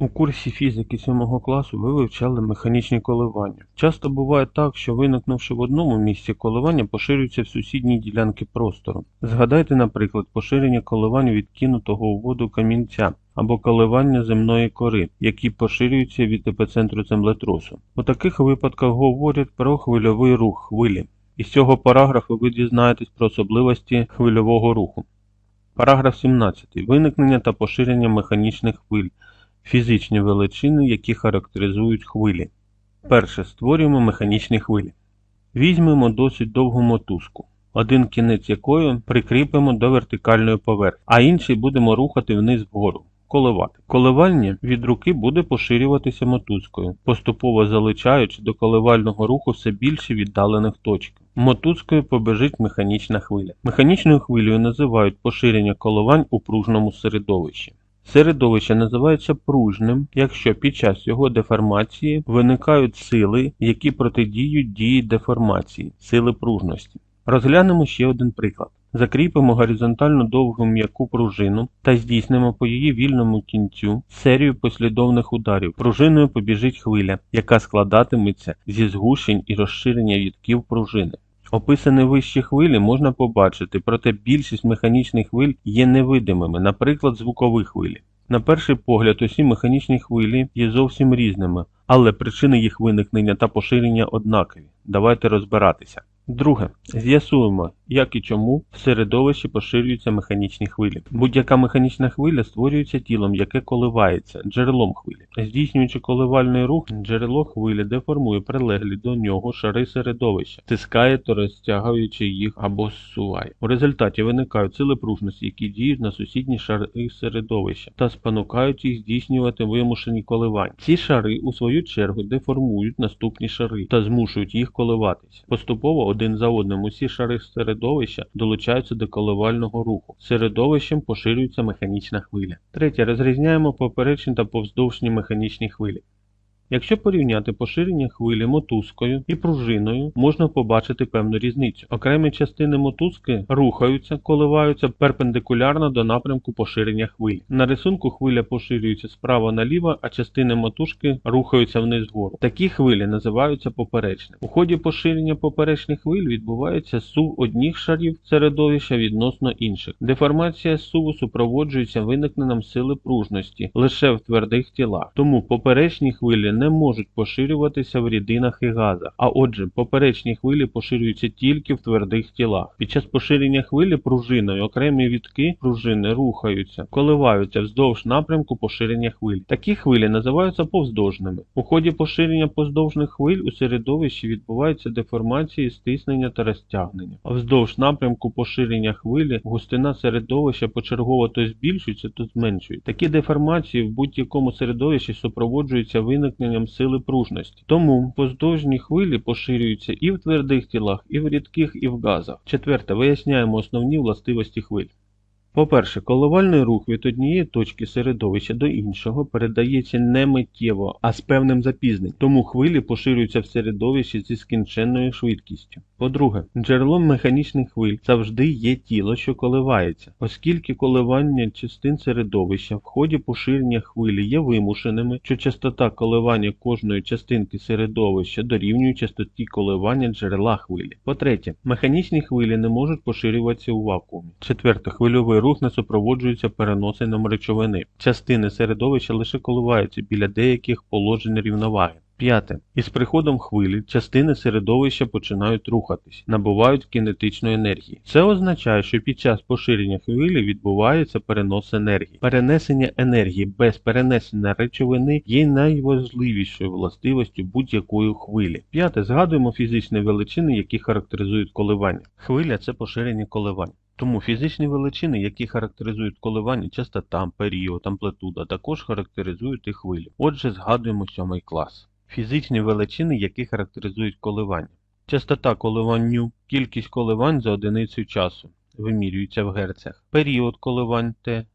У курсі фізики 7 класу ви вивчали механічні коливання. Часто буває так, що виникнувши в одному місці, коливання поширюються в сусідні ділянки простору. Згадайте, наприклад, поширення коливань відкинутого у воду камінця або коливання земної кори, які поширюються від епіцентру землетрусу. У таких випадках говорять про хвильовий рух хвилі. Із цього параграфу ви дізнаєтесь про особливості хвильового руху. Параграф 17. Виникнення та поширення механічних хвиль. Фізичні величини, які характеризують хвилі. Перше. Створюємо механічні хвилі. Візьмемо досить довгу мотузку, один кінець якої прикріпимо до вертикальної поверхні, а інший будемо рухати вниз вгору. Коливати. Коливання від руки буде поширюватися мотузкою, поступово залучаючи до коливального руху все більше віддалених точок. Мотузкою побежить механічна хвиля. Механічною хвилею називають поширення коливань у пружному середовищі. Середовище називається пружним, якщо під час його деформації виникають сили, які протидіють дії деформації, сили пружності. Розглянемо ще один приклад. Закріпимо горизонтально довгу м'яку пружину та здійснимо по її вільному кінцю серію послідовних ударів. Пружиною побіжить хвиля, яка складатиметься зі згущень і розширення відків пружини. Описані вищі хвилі можна побачити, проте більшість механічних хвиль є невидимими, наприклад, звукові хвилі. На перший погляд, усі механічні хвилі є зовсім різними, але причини їх виникнення та поширення однакові. Давайте розбиратися. Друге, з'ясуємо, як і чому в середовищі поширюються механічні хвилі. Будь-яка механічна хвиля створюється тілом, яке коливається, джерелом хвилі. Здійснюючи коливальний рух, джерело хвилі деформує прилеглі до нього шари середовища, тискає то розтягуючи їх або зсуває. У результаті виникають сили пружності, які діють на сусідні шари середовища та спонукають їх здійснювати вимушені коливання. Ці шари, у свою чергу, деформують наступні шари та змушують їх коливатися. Поступово один за одним усі шари середовища долучаються до коливального руху. Середовищем поширюється механічна хвиля. Третє. Розрізняємо поперечні та повздовжні механічні хвилі. Якщо порівняти поширення хвилі мотузкою і пружиною, можна побачити певну різницю. Окремі частини мотузки рухаються, коливаються перпендикулярно до напрямку поширення хвилі. На рисунку хвиля поширюється справа наліво, а частини мотузки рухаються вниз вгору. Такі хвилі називаються поперечними. У ході поширення поперечних хвиль відбувається сув одних шарів середовища відносно інших. Деформація суву супроводжується виникненням сили пружності лише в твердих тілах. Тому поперечні хвилі не можуть поширюватися в рідинах і газах, а отже, поперечні хвилі поширюються тільки в твердих тілах. Під час поширення хвилі пружиною окремі відки пружини рухаються, коливаються вздовж напрямку поширення хвиль. Такі хвилі називаються повздовжними. У ході поширення повздовжних хвиль у середовищі відбуваються деформації, стиснення та розтягнення. А вздовж напрямку поширення хвилі густина середовища почергово то збільшується, то зменшується. Такі деформації в будь-якому середовищі супроводжуються виникненням виникненням сили пружності. Тому поздовжні хвилі поширюються і в твердих тілах, і в рідких, і в газах. Четверте, виясняємо основні властивості хвиль. По-перше, коливальний рух від однієї точки середовища до іншого передається не миттєво, а з певним запізненням, тому хвилі поширюються в середовищі зі скінченною швидкістю. По-друге, джерелом механічних хвиль завжди є тіло, що коливається, оскільки коливання частин середовища в ході поширення хвилі є вимушеними, що частота коливання кожної частинки середовища дорівнює частоті коливання джерела хвилі. По-третє, механічні хвилі не можуть поширюватися у вакуумі. Четверте, хвильовий рух не супроводжується переносенням речовини. Частини середовища лише коливаються біля деяких положень рівноваги. П'яте. Із приходом хвилі частини середовища починають рухатись, набувають кінетичної енергії. Це означає, що під час поширення хвилі відбувається перенос енергії. Перенесення енергії без перенесення речовини є найважливішою властивістю будь-якої хвилі. П'яте. Згадуємо фізичні величини, які характеризують коливання. Хвиля це поширення коливань. Тому фізичні величини, які характеризують коливання, частота, період, амплитуда, також характеризують і хвилю. Отже, згадуємо сьомий клас. Фізичні величини, які характеризують коливання. Частота коливанню, кількість коливань за одиницю часу, вимірюється в герцях. Період коливань Т,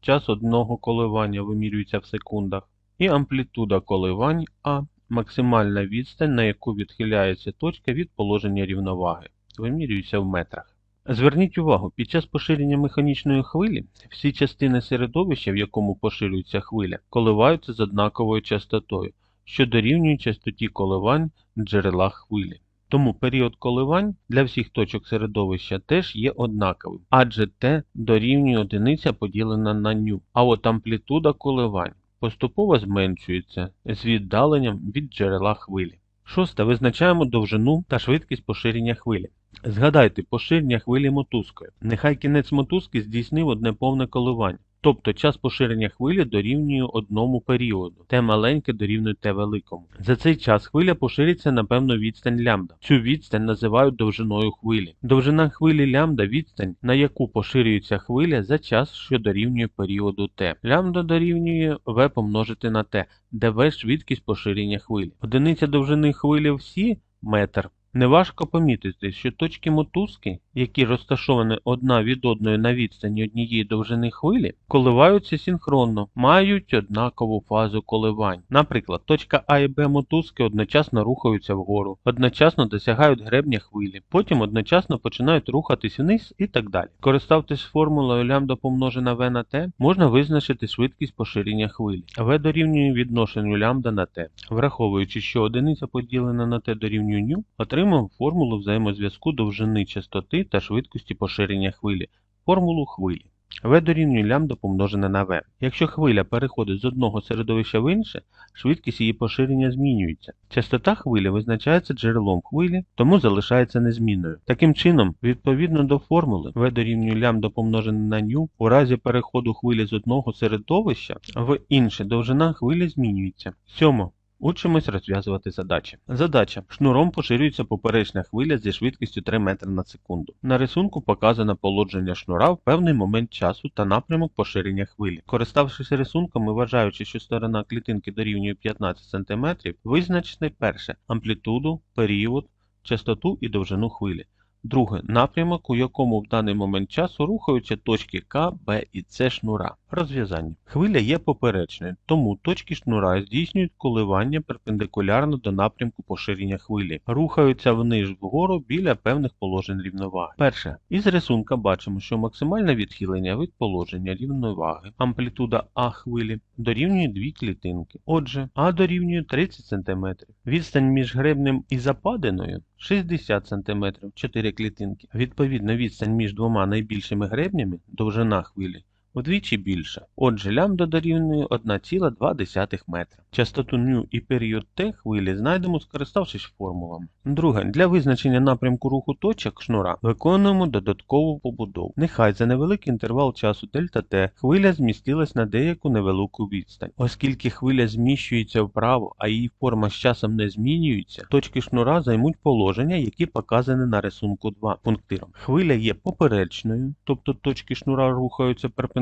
час одного коливання вимірюється в секундах. І амплітуда коливань А, максимальна відстань, на яку відхиляється точка від положення рівноваги, вимірюється в метрах. Зверніть увагу, під час поширення механічної хвилі всі частини середовища, в якому поширюється хвиля, коливаються з однаковою частотою, що дорівнює частоті коливань джерела хвилі. Тому період коливань для всіх точок середовища теж є однаковим, адже t дорівнює одиниця поділена на ню, а от амплітуда коливань поступово зменшується з віддаленням від джерела хвилі. Шосте. Визначаємо довжину та швидкість поширення хвилі. Згадайте поширення хвилі мотузкою. Нехай кінець мотузки здійснив одне повне коливання. Тобто час поширення хвилі дорівнює одному періоду, Т маленьке дорівнює Т великому. За цей час хвиля пошириться на певну відстань лямбда. Цю відстань називають довжиною хвилі. Довжина хвилі лямбда відстань, на яку поширюється хвиля за час, що дорівнює періоду Т. Лямбда дорівнює В помножити на Т, де В швидкість поширення хвилі. Одиниця довжини хвилі всі метр. Неважко помітити, що точки мотузки, які розташовані одна від одної на відстані однієї довжини хвилі, коливаються синхронно, мають однакову фазу коливань. Наприклад, точка А і Б мотузки одночасно рухаються вгору, одночасно досягають гребня хвилі, потім одночасно починають рухатись вниз і так далі. Користавшись формулою лямбда помножена В на Т, можна визначити швидкість поширення хвилі. В дорівнює відношенню лямбда на Т. Враховуючи, що одиниця поділена на Т дорівнює ню, отримав формулу взаємозв'язку довжини частоти та швидкості поширення хвилі, формулу хвилі. В дорівнює лямбда помножене на В. Якщо хвиля переходить з одного середовища в інше, швидкість її поширення змінюється. Частота хвилі визначається джерелом хвилі, тому залишається незмінною. Таким чином, відповідно до формули В дорівнює лямбда помножене на ню, у разі переходу хвилі з одного середовища в інше довжина хвилі змінюється. Сьомо. Учимось розв'язувати задачі. Задача. Шнуром поширюється поперечна хвиля зі швидкістю 3 метри на секунду. На рисунку показано положення шнура в певний момент часу та напрямок поширення хвилі. Користавшись рисунком і вважаючи, що сторона клітинки дорівнює 15 см, визначте перше амплітуду, період, частоту і довжину хвилі. Друге напрямок, у якому в даний момент часу рухаються точки К, Б і С шнура. Розв'язання. Хвиля є поперечною, тому точки шнура здійснюють коливання перпендикулярно до напрямку поширення хвилі, рухаються вниз вгору біля певних положень рівноваги. Перше. Із рисунка бачимо, що максимальне відхилення від положення рівноваги, амплітуда А хвилі дорівнює дві клітинки. Отже, А дорівнює 30 см. Відстань між гребнем і западиною 60 см 4 клітинки. Відповідно, відстань між двома найбільшими гребнями довжина хвилі вдвічі більша. Отже, лямбда дорівнює 1,2 метра. Частоту ню і період Т хвилі знайдемо, скориставшись формулами. Друге, для визначення напрямку руху точок шнура виконуємо додаткову побудову. Нехай за невеликий інтервал часу дельта Т хвиля змістилась на деяку невелику відстань. Оскільки хвиля зміщується вправо, а її форма з часом не змінюється, точки шнура займуть положення, які показані на рисунку 2 пунктиром. Хвиля є поперечною, тобто точки шнура рухаються перпендикулярно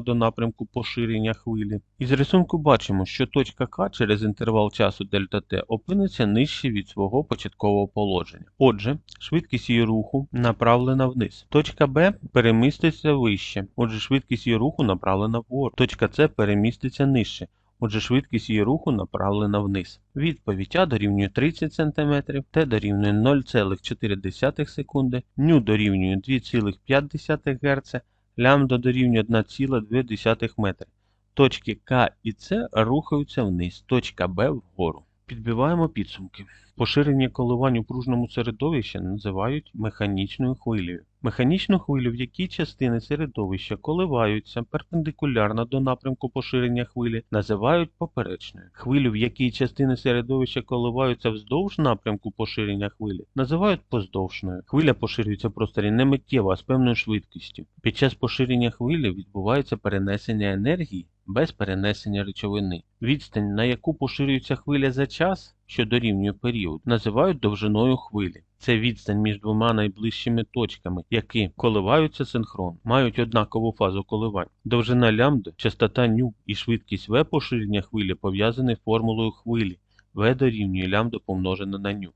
до напрямку поширення хвилі. Із рисунку бачимо, що точка К через інтервал часу дельта Т опиниться нижче від свого початкового положення. Отже, швидкість її руху направлена вниз. Точка Б переміститься вище, отже, швидкість її руху направлена вгору. Точка С переміститься нижче. Отже, швидкість її руху направлена вниз. Відповідь А дорівнює 30 см, Т дорівнює 0,4 секунди, ню дорівнює 2,5 Гц, лямбда дорівнює 1,2 метри. Точки К і С рухаються вниз, точка Б вгору. Підбиваємо підсумки. Поширення коливань у пружному середовищі називають механічною хвилею. Механічну хвилю, в якій частини середовища коливаються перпендикулярно до напрямку поширення хвилі, називають поперечною. Хвилю, в якій частини середовища коливаються вздовж напрямку поширення хвилі, називають поздовжною. Хвиля поширюється в просторі не миттєво, а з певною швидкістю. Під час поширення хвилі відбувається перенесення енергії без перенесення речовини. Відстань, на яку поширюється хвиля за час, що дорівнює період, називають довжиною хвилі. Це відстань між двома найближчими точками, які коливаються синхронно, мають однакову фазу коливань. Довжина лямбда, частота ню і швидкість В поширення хвилі пов'язані формулою хвилі. В дорівнює лямбда помножена на ню.